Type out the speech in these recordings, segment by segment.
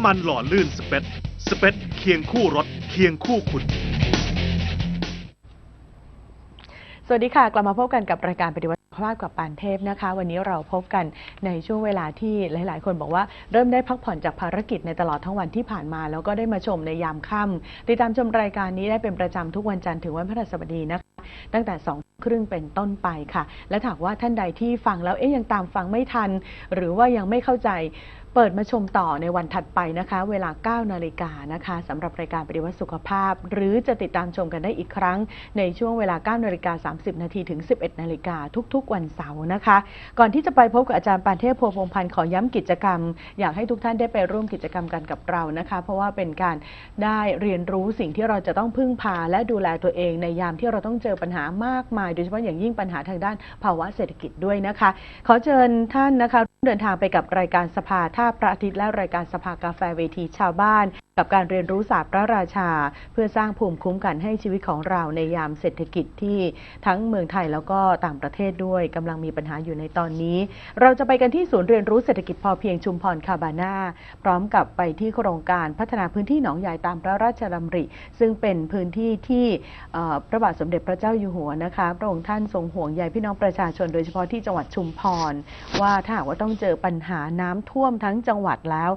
ำมันหล่อลื่นสเปซสเปซเคียงคู่รถ เคียงคู่คุณสวัสดีค่ะ กลับมาพบกันกับรายการปฏิวัติภาพกับปานเทพนะคะ วันนี้เราพบกันในช่วงเวลาที่หลาย ๆ คนบอกว่าเริ่มได้พักผ่อนจากภารกิจในตลอดทั้งวันที่ผ่านมา แล้วก็ได้มาชมในยามค่ำติดตามชมรายการนี้ได้เป็นประจำทุกวันจันทร์ถึงวันพฤหัสบดีนะคะตั้งแต่2ครึ่งเป็นต้นไปค่ะ และถากว่าท่านใดที่ฟังแล้วเอ๊ยยังตามฟังไม่ทัน หรือว่ายังไม่เข้าใจ เปิดมาชมต่อในวันถัดไปนะคะ เวลา 9 นาฬิกานะคะสำหรับรายการปฏิวัติสุขภาพ หรือจะติดตามชมกันได้อีกครั้ง ในช่วงเวลา 9 นาฬิกา 30 นาทีถึง 11 นาฬิกาทุกๆ วันเสาร์นะคะ ก่อนที่จะไปพบกับอาจารย์ปานเทพพัวพงษ์พันธ์ขอย้ำกิจกรรม อยากให้ทุกท่านได้ไปร่วมกิจกรรมกันกับเรานะคะ เพราะว่าเป็นการได้เรียนรู้สิ่งที่เราจะต้องพึ่งพา และดูแลตัวเองในยามที่เราต้องเจอปัญหามากมาย โดยเฉพาะอย่างยิ่งปัญหาทางด้านภาวะเศรษฐกิจด้วยนะคะ ขอเชิญท่านนะคะเดินทางไปกับรายการสภาท่าพระอาทิตย์และรายการสภากาแฟเวทีชาวบ้าน กับการเรียนรู้ศาสตร์พระราชา เพื่อสร้างภูมิคุ้มกันให้ชีวิตของเราในยามเศรษฐกิจที่ทั้งเมืองไทยแล้วก็ต่างประเทศด้วยกำลังมีปัญหาอยู่ในตอนนี้ เราจะไปกันที่ศูนย์เรียนรู้เศรษฐกิจพอเพียงชุมพรคาบาน่าพร้อมกับไปที่โครงการพัฒนาพื้นที่หนองใหญ่ตามพระราชดำริ ซึ่งเป็นพื้นที่ที่พระบาทสมเด็จพระเจ้าอยู่หัวนะคะพระองค์ท่านทรงห่วงใยพี่น้องประชาชนโดยเฉพาะที่จังหวัดชุมพร ว่าถ้าหากว่าต้องเจอปัญหาน้ำท่วมทั้งจังหวัดแล้ว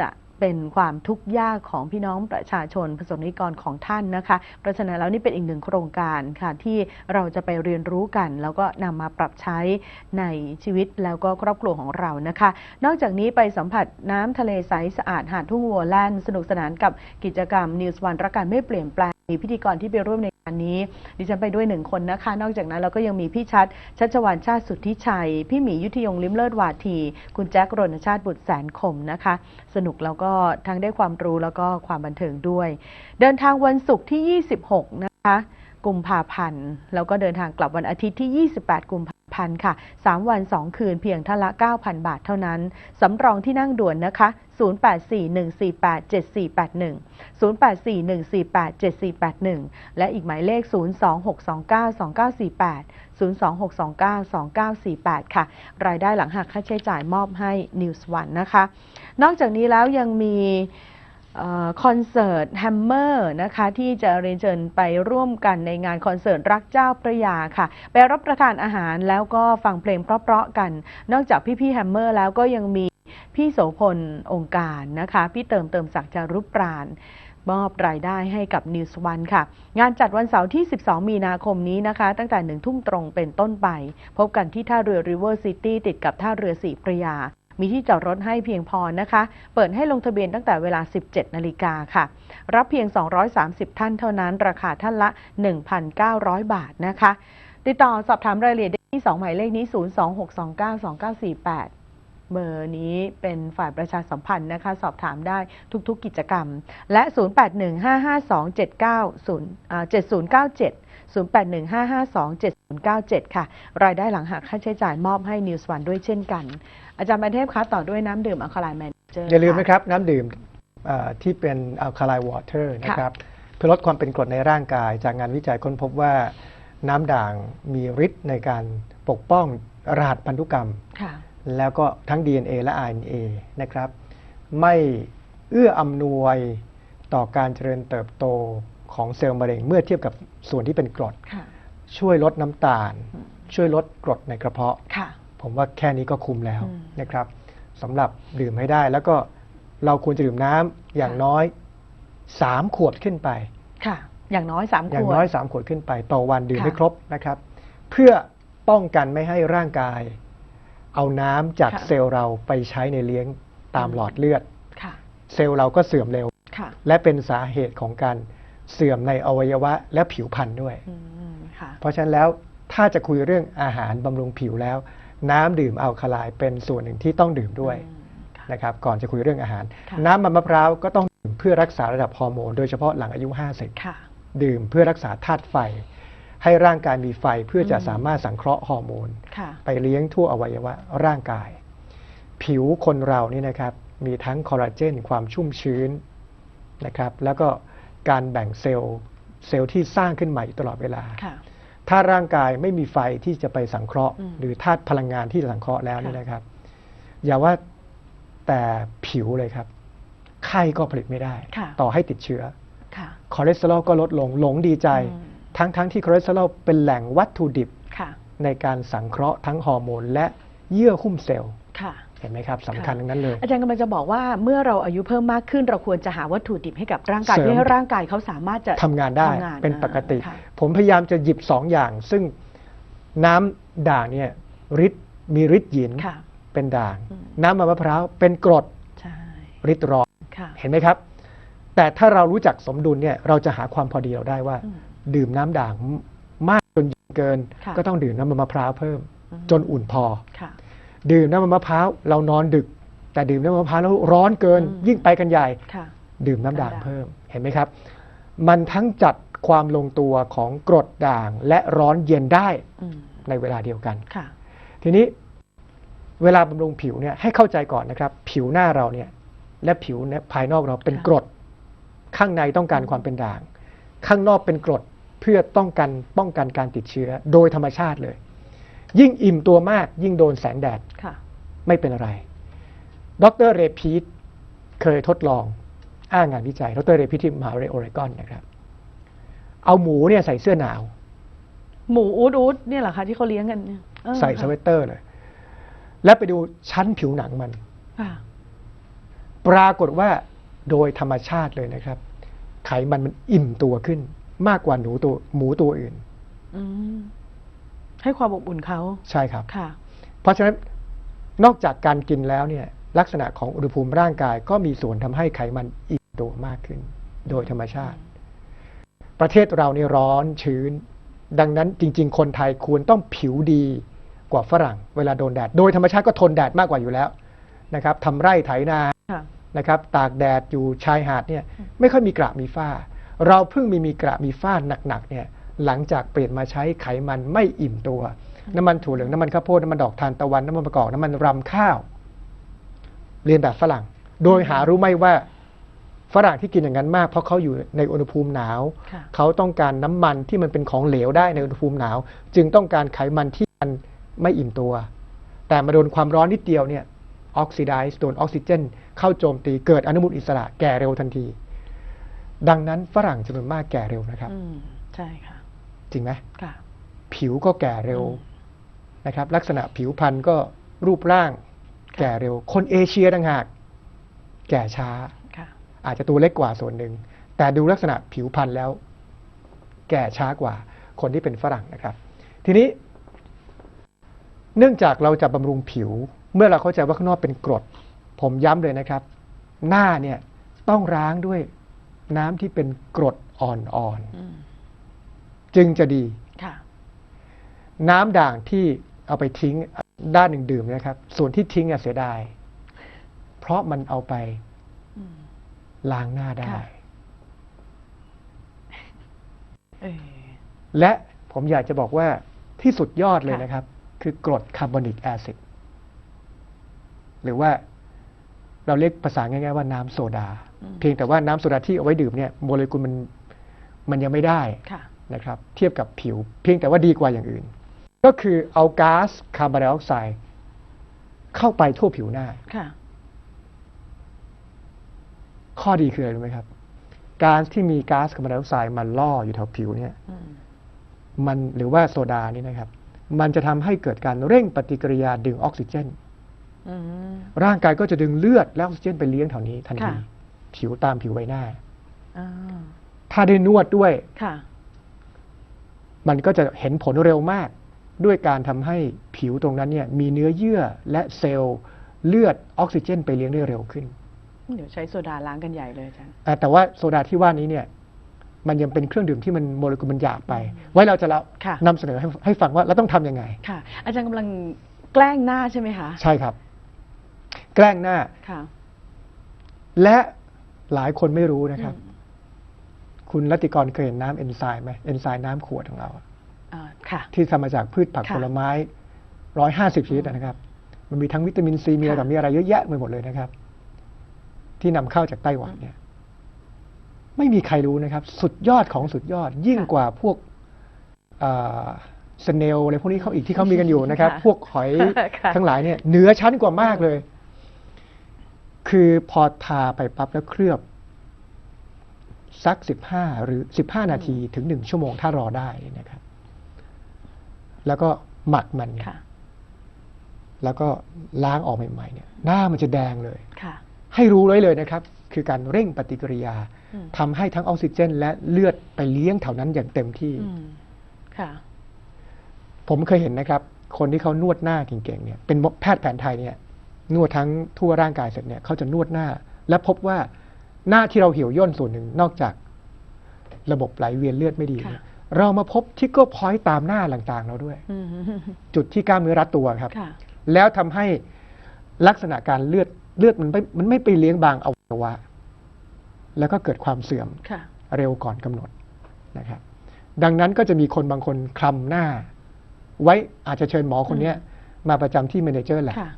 จะ เป็นความทุกข์ยากของพี่น้องประชาชนประสบนิกรของท่านนะคะ เพราะฉะนั้นแล้วนี่เป็นอีกหนึ่งโครงการค่ะที่เราจะไปเรียนรู้กัน แล้วก็นำมาปรับใช้ในชีวิตแล้วก็ครอบครัวของเรานะคะ นอกจากนี้ไปสัมผัสน้ำทะเลใสสะอาดหาดทุ่งวัวแล่นสนุกสนานกับกิจกรรม News One รักการไม่เปลี่ยนแปลงมีพิธีกรที่ไปร่วมใน งานนี้ดิฉันไปด้วยหนึ่งคนนะคะ นอกจากนั้นเราก็ยังมีพี่ชัด ชัชวานชาติสุทธิชัย พี่หมียุทธยงลิมเลิศวาที คุณแจ็ครณชาติบุตรแสนคมนะคะ สนุกแล้วก็ทั้งได้ความรู้แล้วก็ความบันเทิงด้วย เดินทางวันศุกร์ที่ 26 นะคะ กุมภาพันธ์ แล้วก็เดินทางกลับวันอาทิตย์ที่ 28 กุมภา พันธ์ค่ะ 3 วัน 2 คืนเพียงท่านละ 9,000 บาทเท่านั้น สำรองที่นั่งด่วนนะคะ 0841487481 0841487481 และอีกหมายเลข 026292948 026292948 ค่ะ รายได้หลังหักค่าใช้จ่ายมอบให้ News One นะคะ นอกจากนี้แล้วยังมี คอนเสิร์ตแฮมเมอร์นะคะที่จะเรียนเชิญไปร่วมกันในงานคอนเสิร์ตรักเจ้าพระยาค่ะ ไปรับประทานอาหารแล้วก็ฟังเพลงเพราะๆกัน นอกจากพี่ๆแฮมเมอร์แล้วก็ยังมีพี่โสพลองค์การนะคะ พี่เติมเติมศักดิ์จารุปราณมอบรายได้ให้กับ News One ค่ะ งานจัดวันเสาร์ที่ 12 มีนาคมนี้นะคะ ตั้งแต่หนึ่งทุ่มตรงเป็นต้นไป พบกันที่ท่าเรือ River City ติดกับท่าเรือสีพระยา มีที่จอดรถให้เพียงพอนะคะ เปิดให้ลงทะเบียนตั้งแต่เวลา 17 นาฬิกาค่ะ รับเพียง 230 ท่านเท่านั้น ราคาท่านละ 1,900 บาทนะคะ ติดต่อสอบถามรายละเอียดได้ที่ 2 หมายเลขนี้ 026292948เบอร์นี้เป็นฝ่ายประชาสัมพันธ์นะคะ สอบถามได้ทุกๆกิจกรรม และ 08155279อ่า7097 0815527097 ค่ะ รายได้หลังหักค่าใช้จ่ายมอบให้ News One ด้วยเช่นกัน อาจารย์ประเทพคะต่อด้วยน้ำดื่มอัลคาไลน์แมนเจอร์อย่าลืมนะครับน้ำดื่มเอ่อที่เป็นอัลคาไลน์วอเตอร์นะครับเพื่อลดความเป็นกรดในร่างกาย จากงานวิจัยค้นพบว่าน้ำด่างมีฤทธิ์ในการปกป้องรหัสพันธุกรรมค่ะแล้วก็ทั้ง DNA และ RNA นะครับ ไม่เอื้ออำนวยต่อการเจริญเติบโตของเซลล์มะเร็งเมื่อเทียบกับส่วนที่เป็นกรดค่ะช่วยลดน้ำตาลอืมช่วยลดกรดในกระเพาะค่ะ ผมว่าแค่นี้ก็คุ้มแล้วอืมนะครับสำหรับดื่มให้ได้แล้วก็เราควรจะดื่มน้ำอย่างน้อย3ขวดขึ้นไปค่ะ อย่างน้อยสามขวดอย่างน้อย3ขวดขึ้นไป ต่อวันดื่มค่ะให้ครบนะครับ เพื่อป้องกันไม่ให้ร่างกาย เอาน้ำจากค่ะเซลล์เราไปใช้ในเลี้ยงตามอืมหลอดเลือดค่ะเซลล์เราก็เสื่อมเร็วค่ะและเป็นสาเหตุของการเสื่อมในอวัยวะและผิวพรรณด้วยอืมค่ะเพราะฉะนั้นแล้วถ้าจะคุยเรื่องอาหารบำรุงผิวแล้ว น้ำดื่มอัลคาไลน์เป็นส่วนหนึ่งที่ต้องดื่มด้วยอืมค่ะนะครับก่อนจะคุยเรื่องอาหารค่ะน้ำมันมะพร้าวก็ต้องดื่มเพื่อรักษาระดับฮอร์โมนโดยเฉพาะหลังอายุค่ะ50 ดื่มเพื่อรักษาธาตุไฟ ให้ร่างกายมีไฟเพื่อจะอืมสามารถสังเคราะห์ฮอร์โมนค่ะไปเลี้ยงทั่วอวัยวะร่างกาย ผิวคนเรานี่นะครับมีทั้งคอลลาเจนความชุ่มชื้นนะครับแล้วก็การแบ่งเซลล์เซลล์ที่สร้างขึ้นใหม่ตลอดเวลาค่ะ ถ้าร่างกายไม่มีไฟที่จะไปสังเคราะห์อืมหรือธาตุพลังงานที่จะสังเคราะห์แล้วค่ะนี่นะครับ อย่าว่าแต่ผิวเลยครับ ไข้ก็ผลิตไม่ได้ค่ะต่อให้ติดเชื้อค่ะคอเลสเตอรอลก็ลดลงหลงดีใจอืมทั้งทั้งที่คอเลสเตอรอลเป็นแหล่งวัตถุดิบค่ะในการสังเคราะห์ทั้งฮอร์โมนและเยื่อหุ้มเซลล์ค่ะ เห็นไหมครับสำคัญทั้งนั้นเลย อาจารย์กำลังจะบอกว่าเมื่อเราอายุเพิ่มมากขึ้น เราควรจะหาวัตถุดิบให้กับร่างกายเสริมเพื่อให้ร่างกายเขาสามารถจะทำงานได้ทำงานเป็นปกติค่ะผมพยายามจะหยิบสองอย่าง ซึ่งน้ำด่างเนี่ยฤทธิ์มีฤทธิ์หยินค่ะเป็นด่างอืมน้ำมันมะพร้าวเป็นกรดใช่ฤทธิ์ร้อนค่ะเห็นไหมครับ แต่ถ้าเรารู้จักสมดุลเนี่ยเราจะหาความพอดีเราได้ว่าอืมดื่มน้ำด่างมากจนเกินค่ะก็ต้องดื่มน้ำมันมะพร้าวเพิ่มอืมจนอุ่นพอค่ะ ดื่มน้ำมันมะพร้าวเรานอนดึก แต่ดื่มน้ำมันมะพร้าวแล้วร้อนเกินอืมยิ่งไปกันใหญ่ค่ะดื่มน้ำด่างน้ำด่างเพิ่มเห็นไหมครับ มันทั้งจัดความลงตัวของกรดด่างและร้อนเย็นได้อืมในเวลาเดียวกันค่ะทีนี้เวลาบำรุงผิวเนี่ยให้เข้าใจก่อนนะครับ ผิวหน้าเราเนี่ยและผิวเนี่ยภายนอกเราเป็นค่ะกรด ข้างในต้องการความเป็นด่าง ข้างนอกเป็นกรดเพื่อต้องกันป้องกันการติดเชื้อโดยธรรมชาติเลย ยิ่งอิ่มตัวมากยิ่งโดนแสงแดดค่ะไม่เป็นอะไร ดรเรพีทเคยทดลองอ้างงานวิจัย ดรเรพีทที่มหาวิทยาลัยโอเรกอนนะครับ เอาหมูเนี่ยใส่เสื้อหนาว หมูอูดอูดเนี่ยเหรอคะที่เขาเลี้ยงกันเนี่ยเออใส่สเวตเตอร์เลย แล้วไปดูชั้นผิวหนังมันค่ะปรากฏว่าโดยธรรมชาติเลยนะครับ ไขมันมันอิ่มตัวขึ้น มากกว่าหนูตัวหมูตัวอื่นอืม ให้ความอบอุ่นเขาใช่ครับ ค่ะ เพราะฉะนั้นนอกจากการกินแล้วเนี่ยลักษณะของอุณหภูมิร่างกายก็มีส่วนทำให้ไขมันอิ่มตัวมากขึ้น โดยธรรมชาติ ประเทศเรานี่ร้อนชื้น ดังนั้นจริง ๆ คนไทยควรต้องผิวดีกว่าฝรั่ง เวลาโดนแดด โดยธรรมชาติก็ทนแดดมากกว่าอยู่แล้วนะครับทำไร่ไถนาค่ะนะครับตากแดดอยู่ชายหาดเนี่ยไม่ค่อยมีกระมีฝ้า เราเพิ่งมีมีกระมีฝ้าหนักๆเนี่ย หลังจากเปลี่ยนมาใช้ไขมันไม่อิ่มตัว น้ำมันถั่วเหลืองน้ำมันข้าวโพดน้ำมันดอกทานตะวันน้ำมันมะกอกน้ำมันรำข้าว เรียนแบบฝรั่ง โดยหารู้ไหมว่าฝรั่งที่กินอย่างนั้นมาก เพราะเขาอยู่ในอุณหภูมิหนาวค่ะเขาต้องการน้ำมันที่มันเป็นของเหลวได้ในอุณหภูมิหนาว จึงต้องการไขมันที่มันไม่อิ่มตัว แต่มาโดนความร้อนนิดเดียวเนี่ยออกซิไดซ์โดนออกซิเจน เข้าโจมตีเกิดอนุมูลอิสระแก่เร็วทันที ดังนั้นฝรั่งจำนวนมากแก่เร็วนะครับอืมใช่ค่ะ จริงไหมค่ะผิวก็แก่เร็วอืมนะครับ ลักษณะผิวพรรณก็รูปร่างค่ะแก่เร็ว คนเอเชียต่างหาก แก่ช้าค่ะอาจจะตัวเล็กกว่าส่วนหนึ่ง แต่ดูลักษณะผิวพรรณแล้ว แก่ช้ากว่า คนที่เป็นฝรั่งนะครับ ทีนี้ เนื่องจากเราจะบำรุงผิว เมื่อเราเข้าใจว่าข้างนอกเป็นกรด ผมย้ำเลยนะครับ หน้าเนี่ยต้องล้างด้วยน้ำที่เป็นกรดอ่อนอืมๆ จึงจะดีค่ะน้ำด่างที่เอาไปทิ้งด้านหนึ่งดื่มนะครับ ส่วนที่ทิ้งอะเสียดาย เพราะมันเอาไปอืมล้างหน้าได้ค่ะเออและผมอยากจะบอกว่าที่สุดยอดเลยค่ะนะครับ คือกรดคาร์บอนิกแอซิดหรือว่าเราเรียกภาษาง่ายๆว่าน้ำโซดาอืมเพียงแต่ว่าน้ำโซดาที่เอาไว้ดื่มเนี่ยโมเลกุลมันมันยังไม่ได้ค่ะ นะครับเทียบกับผิวเพียงแต่ว่าดีกว่าอย่างอื่น ก็คือเอาก๊าซคาร์บอนไดออกไซด์เข้าไปทั่วผิวหน้าค่ะข้อดีคืออะไรรู้ไหมครับ การที่มีก๊าซคาร์บอนไดออกไซด์มาล่ออยู่แถวผิวเนี่ยอืมมันหรือว่าโซดานี่นะครับ มันจะทำให้เกิดการเร่งปฏิกิริยาดึงออกซิเจนอืมร่างกายก็จะดึงเลือดและออกซิเจนไปเลี้ยงแถวนี้ทันทีค่ะผิวตามผิวใบหน้าอ่าถ้าได้นวดด้วยค่ะ มันก็จะเห็นผลเร็วมาก ด้วยการทำให้ผิวตรงนั้นเนี่ยมีเนื้อเยื่อและเซลล์เลือดออกซิเจน ไปเลี้ยงได้เร็วขึ้น เดี๋ยวใช้โซดาล้างกันใหญ่เลยอาจารย์อ่าแต่ว่าโซดาที่ว่านี้เนี่ยมันยังเป็นเครื่องดื่มที่มันโมเลกุลมันหยาบไป ไว้เราจะเราค่ะนำเสนอให้ให้ฟังว่าเราต้องทำยังไง ค่ะ อาจารย์กำลังแกล้งหน้าใช่ไหมคะ ใช่ครับ แกล้งหน้า ค่ะ และหลายคนไม่รู้นะครับอืม คุณรัตติกรเคยเห็นน้ำเอนไซม์ไหมเอนไซม์น้ำขวดของเราอะอ่าค่ะ ที่ทำมาจากพืชผักค่ะผลไม้ร้อยห้าสิบชนิดอะนะครับ มันมีทั้งวิตามินซีมีอะไรค่ะต่อมีอะไรเยอะแยะไปหมดเลยนะครับ ที่นำเข้าจากไต้หวันเนี่ย ไม่มีใครรู้นะครับ สุดยอดของสุดยอด ยิ่งค่ะกว่าพวกสเนลอะไรพวกนี้เขาอีกที่เขามีกันอยู่นะครับค่ะพวกหอยค่ะทั้งหลายเนี่ยเหนือชั้นกว่ามากเลย คือพอทาไปปั๊บแล้วเคลือบ สัก 15 หรือ 15 นาทีถึง 1 ชั่วโมงถ้ารอได้นะครับ แล้วก็หมักมันเนี่ยค่ะแล้วก็ล้างออกใหม่ๆเนี่ยหน้ามันจะแดงเลยค่ะให้รู้ไว้เลยนะครับ คือการเร่งปฏิกิริยาอืมทำให้ทั้งออกซิเจน และเลือดไปเลี้ยงแถวนั้นอย่างเต็มที่อืมค่ะผมเคยเห็นนะครับ คนที่เขานวดหน้าเก่งๆเนี่ยเป็นแพทย์แผนไทยเนี่ยนวดทั้งทั่วร่างกายเสร็จเนี่ยเขาจะนวดหน้า และพบว่า หน้าที่เราเหี่ยวย่นส่วนหนึ่งนอกจากระบบไหลเวียนเลือดไม่ดีเนี่ยค่ะเรามาพบทิกเกอร์พอยต์ตามหน้าต่างๆ เราด้วยอืมจุดที่กล้ามเนื้อรัดตัวครับค่ะแล้วทำให้ลักษณะการเลือดเลือดมันไม่มันไม่ไปเลี้ยงบางอวัยวะ แล้วก็เกิดความเสื่อมค่ะเร็วก่อนกำหนดนะครับ ดังนั้นก็จะมีคนบางคนคลำหน้า ไว้อาจจะเชิญหมอคนเนี้ย มาประจำที่เมเนเจอร์แหละค่ะ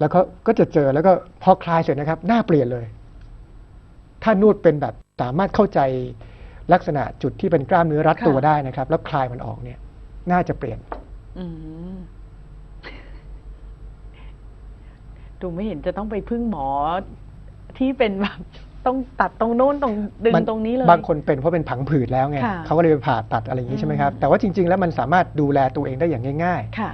แล้วก็ก็จะเจอแล้วก็พอคลายเสร็จนะครับ หน้าเปลี่ยนเลย ถ้านวดเป็นแบบสามารถเข้าใจลักษณะจุดที่เป็นกล้ามเนื้อรัดค่ะตัวได้นะครับ แล้วคลายมันออกเนี่ย น่าจะเปลี่ยนอืมดูไม่เห็นจะต้องไปพึ่งหมอที่เป็นแบบต้องตัดตรงโน้นตรงดึงมันตรงนี้เลย บางคนเป็นเพราะเป็นผังผืดแล้วไงค่ะเขาก็เลยไปผ่าตัดอะไรอย่างนี้ใช่ไหมครับอืมแต่ว่าจริง ๆ แล้วมันสามารถดูแลตัวเองได้อย่างง่ายค่ะ